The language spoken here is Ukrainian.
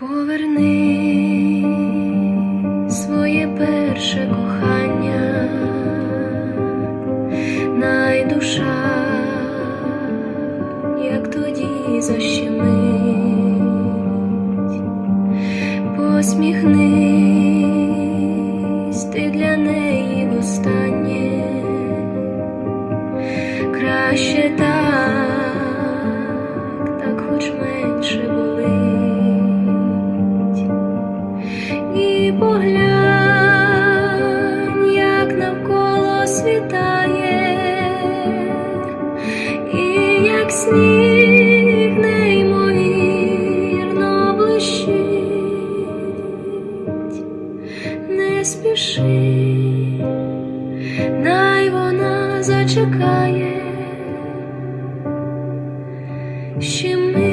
Поверни своє перше кохання, най душа, як тоді защемить, посміхнись ти для неї востаннє, краще так, і поглянь, як навколо світає, як сніг неймовірно блищить, не спіши, най вона зачекає. Ще ми